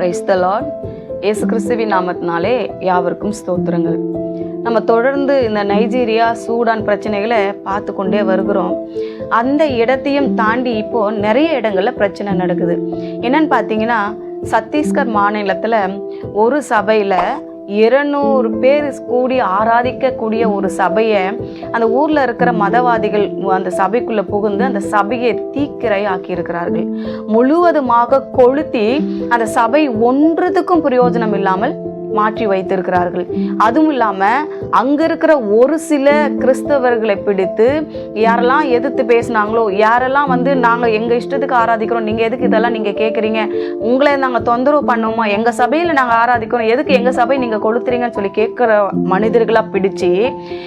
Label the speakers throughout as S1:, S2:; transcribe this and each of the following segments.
S1: Praise the Lord ஏசு கிறிஸ்துவின் நாமத்தினாலே யாவருக்கும் ஸ்தோத்திரங்கள். நம்ம தொடர்ந்து இந்த நைஜீரியா சூடான் பிரச்சனைகளை பார்த்து கொண்டே வருகிறோம். அந்த இடத்தையும் தாண்டி இப்போது நிறைய இடங்களில் பிரச்சனை நடக்குது. என்னன்னு பார்த்தீங்கன்னா சத்தீஸ்கர் மாநிலத்தில் ஒரு சபையில் இருநூறு பேர் கூடி ஆராதிக்கக்கூடிய ஒரு சபையை அந்த ஊரில் இருக்கிற மதவாதிகள் அந்த சபைக்குள்ளே புகுந்து அந்த சபையை தீக்கிரை ஆக்கியிருக்கிறார்கள் முழுவதுமாக கொளுத்தி அந்த சபை ஒன்றுத்துக்கும் பிரயோஜனம் இல்லாமல் மாற்றி வைத்திருக்கிறார்கள். அதுவும் இல்லாமல் அங்கே இருக்கிற ஒரு சில கிறிஸ்தவர்களை பிடித்து யாரெல்லாம் எதிர்த்து பேசுனாங்களோ யாரெல்லாம் வந்து நாங்கள் எங்கள் இஷ்டத்துக்கு ஆராதிக்கிறோம் நீங்கள் எதுக்கு இதெல்லாம் நீங்கள் கேட்குறீங்க உங்களை நாங்கள் தொந்தரவு பண்ணுவோமா? எங்கள் சபையில் நாங்கள் ஆராதிக்கிறோம் எதுக்கு எங்கள் சபை நீங்கள் கொளுத்துறீங்கன்னு சொல்லி கேட்குற மனிதர்களாக பிடிச்சி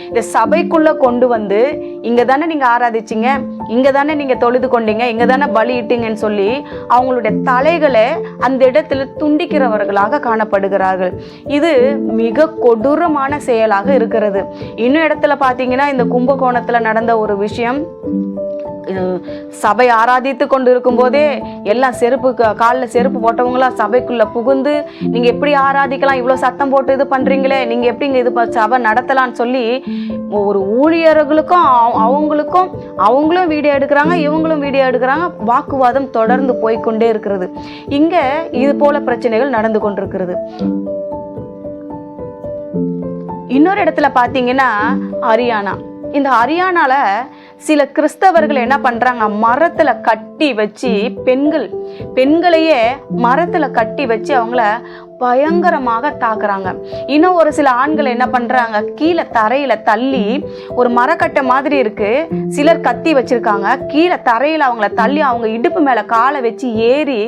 S1: இந்த சபைக்குள்ளே கொண்டு வந்து இங்கே தானே நீங்கள் ஆராதிச்சிங்க? இங்கே தானே நீங்கள் தொழுது கொண்டீங்க இங்கே தானே பலியிட்டீங்கன்னு சொல்லி அவங்களுடைய தலைகளை அந்த இடத்துல துண்டிக்கிறவர்களாக காணப்படுகிறார்கள். இது மிக கொடூரமான செயலாக இருக்கிறது. இன்னும் இடத்துல பார்த்தீங்கன்னா இந்த கும்பகோணத்தில் நடந்த ஒரு விஷயம் சபை ஆராதித்து கொண்டு இருக்கும்போதே எல்லாம் செருப்பு காலில் செருப்பு போட்டவங்களாம் சபைக்குள்ள புகுந்து நீங்க எப்படி ஆராதிக்கலாம்? இவ்வளோ சத்தம் போட்டு இது பண்றீங்களே? நீங்க எப்படிங்க இது சபை நடத்தலாம்னு சொல்லி ஒரு ஊழியர்களுக்கும் அவங்களுக்கும் அவங்களும் வீடியோ எடுக்கிறாங்க இவங்களும் வீடியோ எடுக்கிறாங்க. வாக்குவாதம் தொடர்ந்து போய்க்கொண்டே இருக்கிறது. இங்க இது போல பிரச்சனைகள் நடந்து கொண்டிருக்கிறது. இன்னொரு இடத்துல பார்த்தீங்கன்னா ஹரியானா. இந்த ஹரியானால சில கிறிஸ்தவர்கள் என்ன பண்றாங்க மரத்துல கட்டி வச்சு பெண்கள் பெண்களையே மரத்துல கட்டி வச்சு அவங்கள பயங்கரமாக தாக்குறாங்க. இன்னும் ஒரு சில ஆண்கள் என்ன பண்றாங்க? கீழே தரையில தள்ளி ஒரு மரக்கட்டை மாதிரி இருக்கு. சிலர் கத்தி வச்சிருக்காங்க. கீழே தரையில அவங்கள தள்ளி அவங்க இடுப்பு மேல காலை வச்சு ஏறி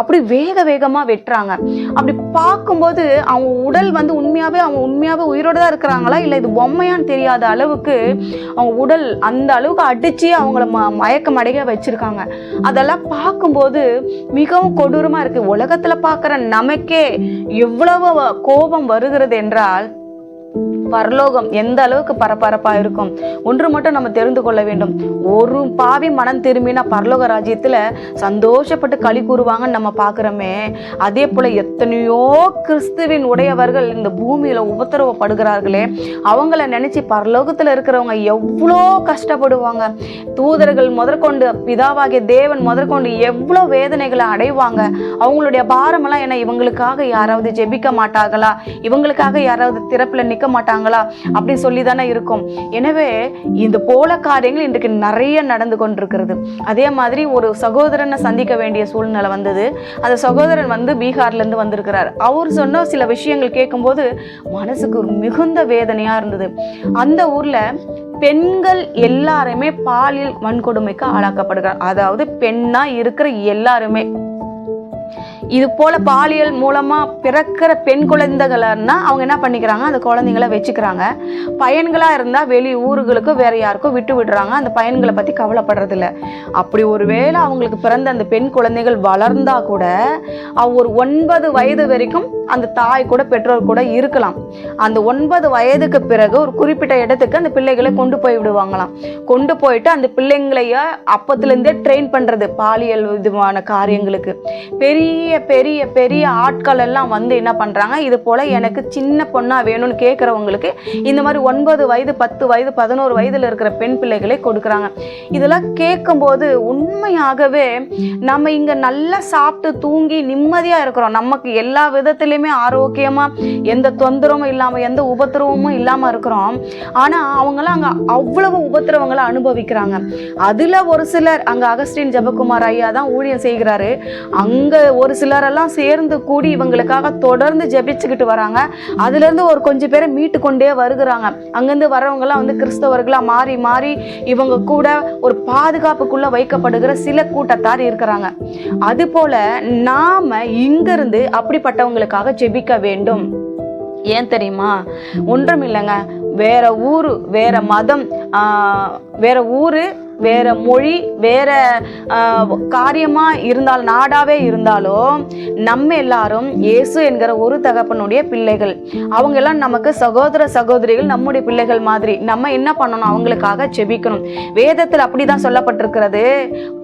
S1: அப்படி வேக வேகமா வெட்டுறாங்க. அப்படி பார்க்கும்போது அவங்க உடல் வந்து உண்மையாவே அவங்க உண்மையாவே உயிரோட தான் இருக்கிறாங்களா? இல்லை இது பொம்மையான்னு தெரியாத அளவுக்கு அவங்க உடல் அந்த அளவுக்கு அடிச்சு அவங்கள ம மயக்கம் அடைய வச்சிருக்காங்க. அதெல்லாம் பார்க்கும்போது மிகவும் கொடூரமா இருக்கு. உலகத்துல பார்க்குற நமக்கே எவ்வளவு கோபம் வருகிறது என்றால் பரலோகம் எந்த அளவுக்கு பரபரப்பா இருக்கும்? ஒன்று மட்டும் நம்ம தெரிந்து கொள்ள வேண்டும். ஒரு பாவி மனம் திரும்பினா பரலோக ராஜ்யத்துல சந்தோஷப்பட்டு களி கூறுவாங்கன்னு நம்ம பார்க்குறோமே. அதே போல எத்தனையோ கிறிஸ்துவின் உடையவர்கள் இந்த பூமியில உபத்திரவப்படுகிறார்களே. அவங்கள நினைச்சு பரலோகத்துல இருக்கிறவங்க எவ்வளோ கஷ்டப்படுவாங்க. தூதர்கள் முதற்கொண்டு பிதாவாகிய தேவன் முதற்கொண்டு எவ்வளோ வேதனைகளை அடைவாங்க. அவங்களுடைய பாரமெல்லாம் என்ன இவங்களுக்காக யாராவது ஜெபிக்க மாட்டாங்களா இவங்களுக்காக யாராவது திறப்புல நிக்க மாட்டாங்களா அப்படி சொல்லி தானே இருக்கும். எனவே இந்த போல காரியங்கள் இன்றைக்கு நிறைய நடந்து கொண்டிருக்கிறது. அதே மாதிரி ஒரு சகோதரனை சந்திக்க வேண்டிய சூழ்நிலை வந்தது. அந்த சகோதரன் வந்து பீகார்ல இருந்து வந்திருக்கிறார். அவர் சொன்ன சில விஷயங்கள் கேட்கும்போது மனசுக்கு ஒரு மிகுந்த வேதனையா இருந்தது. அந்த ஊர்ல பெண்கள் எல்லாருமே பாலியல் வன்கொடுமைக்கு ஆளாக்கப்படுகிறார். அதாவது பெண்ணா இருக்கிற எல்லாருமே இது போல பாலியல் மூலமா பிறக்கிற பெண் குழந்தைகள்னா அவங்க என்ன பண்ணிக்கிறாங்க? அந்த குழந்தைங்கள வச்சுக்கிறாங்க. பையன்களா இருந்தா வெளி ஊர்களுக்கு வேற யாருக்கோ விட்டு விடுறாங்க. அந்த பையன்களை பத்தி கவலைப்படுறது அப்படி அப்படி ஒருவேளை அவங்களுக்கு பிறந்த அந்த பெண் குழந்தைகள் வளர்ந்தா கூட அவ ஒரு ஒன்பது வயது வரைக்கும் அந்த தாய் கூட பெற்றோர் கூட இருக்கலாம். அந்த ஒன்பது வயதுக்கு பிறகு ஒரு குறிப்பிட்ட இடத்துக்கு அந்த பிள்ளைகளை கொண்டு போய் விடுவாங்களாம். கொண்டு போயிட்டு அந்த பிள்ளைங்களைய அப்பத்துலேருந்தே ட்ரெயின் பண்ணுறது பாலியல் விதமான காரியங்களுக்கு. பெரிய பெரிய பெரிய ஆட்கள் எல்லாம் வந்து என்ன பண்ணுறாங்க இது போல் எனக்கு சின்ன பொண்ணாக வேணும்னு கேட்குறவங்களுக்கு இந்த மாதிரி ஒன்பது வயது பத்து வயது பதினோரு வயதில் இருக்கிற பெண் பிள்ளைகளை கொடுக்குறாங்க. இதெல்லாம் கேட்கும்போது உண்மையாகவே நம்ம இங்கே நல்லா சாப்பிட்டு தூங்கி நிம்மதியாக இருக்கிறோம். நமக்கு எல்லா விதத்துலேயும் ஆரோக்கியமா எந்த தொந்தரவும் இல்லாம எந்த உபத்திரவமும் இல்லாம இருக்கிறோம். ஆனா அவங்களாம் அங்க அவ்வளவு உபத்திரவங்களை அனுபவிக்கிறாங்க. அதுல ஒரு சிலர் அங்க அகஸ்டின் ஜபகுமார் ஐயா தான் ஊழியம் செய்கிறாரு. அங்க ஒரு சிலரெல்லாம் சேர்ந்து கூடி இவங்களுக்காக தொடர்ந்து ஜெபிச்சுக்கிட்டு வராங்க. அதுலேருந்து ஒரு கொஞ்சம் பேரை மீட்டு கொண்டே வருகிறாங்க. அங்கேருந்து வரவங்கலாம் வந்து கிறிஸ்தவர்களா மாறி மாறி இவங்க கூட ஒரு பாதுகாப்புக்குள்ள வைக்கப்படுகிற சில கூட்டத்தார் இருக்கிறாங்க. அது போல நாம அப்படிப்பட்டவங்களுக்காக ஜெபிக்க வேண்டும். ஏன் தெரியுமா? ஒன்றும் இல்லைங்க. வேற ஊரு வேற மதம் வேற ஊர் வேற மொழி வேற காரியமாக காரியமா இருந்தால் நாடாவே இருந்தாலும் நம்ம எல்லாரும் இயேசு என்கிற ஒரு தகப்பனுடைய பிள்ளைகள். அவங்க எல்லாம் நமக்கு சகோதர சகோதரிகள் நம்முடைய பிள்ளைகள் மாதிரி. நம்ம என்ன பண்ணணும்? அவங்களுக்காக செபிக்கணும். வேதத்தில் அப்படிதான் சொல்லப்பட்டிருக்கிறது.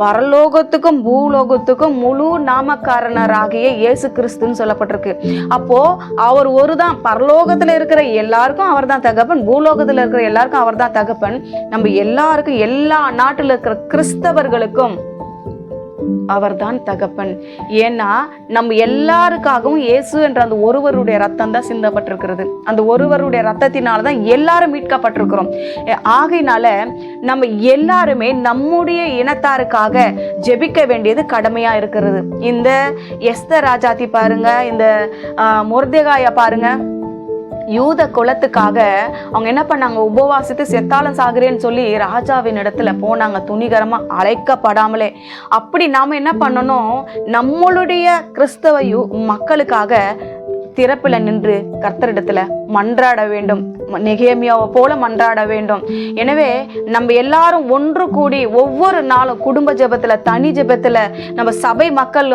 S1: பரலோகத்துக்கும் பூலோகத்துக்கும் முழு நாமக்காரனராகிய இயேசு கிறிஸ்துன்னு சொல்லப்பட்டிருக்கு. அப்போ அவர் ஒரு தான் பரலோகத்தில் இருக்கிற எல்லாருக்கும் அவர் தான் தகப்பன். பூலோகத்தில் இருக்கிற எல்லாருக்கும் அவர் தான் தகப்பன். நம்ம எல்லாருக்கும் எல்லா நாட்டில் இருக்கிற கிறிஸ்தவர்களுக்கும் அவர்தான் தகப்பன். ஏன்னா நம்ம எல்லாருக்காகவும் இயேசு என்ற அந்த ஒருவருடைய ரத்தம் தான் சிந்தப்பட்டிருக்கிறது. அந்த ஒருவருடைய ரத்தத்தினால தான் எல்லாரும் மீட்கப்பட்டிருக்கிறோம். ஆகையினால நம்ம எல்லாருமே நம்முடைய இனத்தாருக்காக ஜெபிக்க வேண்டியது கடமையா இருக்கிறது. இந்த எஸ்த ராஜாத்தி பாருங்க இந்த முருதேகாய பாருங்க. யூத குலத்துக்காக அவங்க என்ன பண்ணாங்க? உபவாசித்து செத்தாலும் சாகுறேன்னு சொல்லி ராஜாவின் இடத்துல போனாங்க. துணிகரமாக அழைக்கப்படாமலே. அப்படி நாம் என்ன பண்ணணும்? நம்மளுடைய கிறிஸ்தவ மக்களுக்காக திறப்பில் நின்று கர்த்தரிடத்துல மன்றாட வேண்டும். நெகேமியாவை போல மன்றாட வேண்டும். எனவே நம்ம எல்லாரும் ஒன்று கூடி ஒவ்வொரு நாளும் குடும்ப ஜெபத்துல தனி ஜெபத்துல நம்ம சபை மக்கள்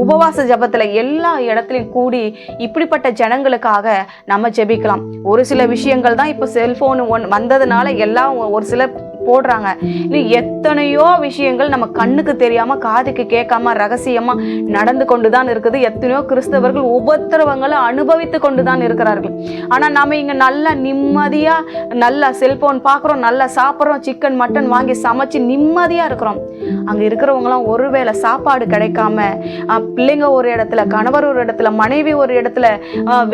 S1: உபவாச ஜெபத்துல எல்லா இடத்துலையும் கூடி இப்படிப்பட்ட ஜனங்களுக்காக நம்ம ஜெபிக்கலாம். ஒரு சில விஷயங்கள் தான் இப்போ செல்போன் ஒன் வந்ததுனால எல்லாம் ஒரு சில போடுறாங்க. இன்னும் எத்தனையோ விஷயங்கள் நம்ம கண்ணுக்கு தெரியாமல் காதுக்கு கேட்காம ரகசியமாக நடந்து கொண்டு தான் இருக்குது. எத்தனையோ கிறிஸ்தவர்கள் உபத்திரவங்களை அனுபவித்து கொண்டு தான் இருக்கிறார்கள். ஆனால் நாம் இங்கே நல்லா நிம்மதியாக நல்லா செல்ஃபோன் பார்க்குறோம் நல்லா சாப்பிட்றோம் சிக்கன் மட்டன் வாங்கி சமைச்சு நிம்மதியாக இருக்கிறோம். அங்கே இருக்கிறவங்களாம் ஒருவேளை சாப்பாடு கிடைக்காம பிள்ளைங்க ஒரு இடத்துல கணவர் ஒரு இடத்துல மனைவி ஒரு இடத்துல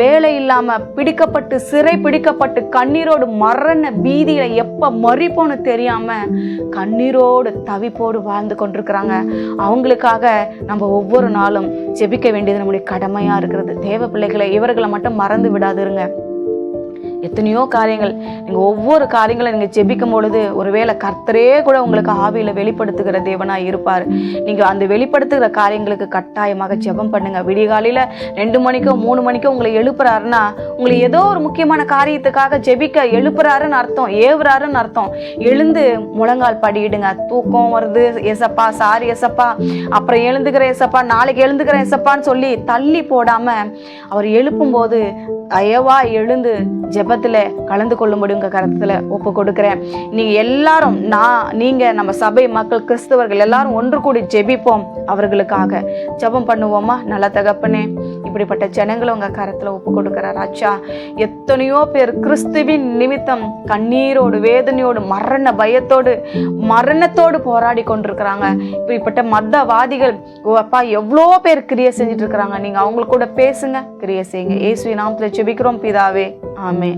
S1: வேலை இல்லாமல் பிடிக்கப்பட்டு சிறை பிடிக்கப்பட்டு கண்ணீரோடு மரண பீதியில் எப்போ மறிப்போன்னு தெரியும் கண்ணீரோடு தவிப்போடு வாழ்ந்து கொண்டிருக்கிறாங்க. அவங்களுக்காக நம்ம ஒவ்வொரு நாளும் ஜெபிக்க வேண்டியது நம்முடைய கடமையா இருக்கிறது. தேவ பிள்ளைகளை இவர்களை மட்டும் மறந்து விடாதுருங்க. எத்தனையோ காரியங்கள் நீங்கள் ஒவ்வொரு காரியங்களை நீங்கள் ஜெபிக்கும் பொழுது ஒருவேளை கர்த்தரே கூட உங்களுக்கு ஆவியில் வெளிப்படுத்துகிற தேவனாக இருப்பார். நீங்கள் அந்த வெளிப்படுத்துகிற காரியங்களுக்கு கட்டாயமாக ஜெபம் பண்ணுங்கள் விடிகாலையில் ரெண்டு மணிக்கோ மூணு மணிக்கோ உங்களை எழுப்புறாருன்னா உங்களை ஏதோ ஒரு முக்கியமான காரியத்துக்காக ஜெபிக்க எழுப்புறாருன்னு அர்த்தம் ஏவுறாருன்னு அர்த்தம். எழுந்து முழங்கால் படியிடுங்க. தூக்கம் வருது எசப்பா சாரி எசப்பா அப்புறம் எழுந்துக்கிற எசப்பா நாளைக்கு எழுந்துக்கிற எசப்பான்னு சொல்லி தள்ளி போடாமல் அவர் எழுப்பும்போது தயவா எழுந்து ஜெபத்தில் கலந்து கொள்ளும்படி கருத்தில் ஒப்பு கொடுக்குறேன். நீங்கள் எல்லாரும் நான் நீங்கள் நம்ம சபை மக்கள் கிறிஸ்தவர்கள் எல்லாரும் ஒன்று கூடி ஜெபிப்போம் அவர்களுக்காக. ஜெபம் பண்ணுவோமா? நல்ல தகப்பனே இப்படிப்பட்ட ஜனங்களை உங்கள் கரத்தில் ஒப்பு கொடுக்குறார் ராஜா. எத்தனையோ பேர் கிறிஸ்துவின் நிமித்தம் கண்ணீரோடு வேதனையோடு மரண பயத்தோடு மரணத்தோடு போராடி கொண்டிருக்கிறாங்க. இப்படிப்பட்ட மதவாதிகள் ஓ அப்பா எவ்வளோ பேர் கிரியை செஞ்சுட்டு இருக்கிறாங்க. நீங்கள் அவங்க கூட பேசுங்க கிரியை செய்யுங்க. ஏசுவி நாமத்தில் Chvíkrom pidáve a.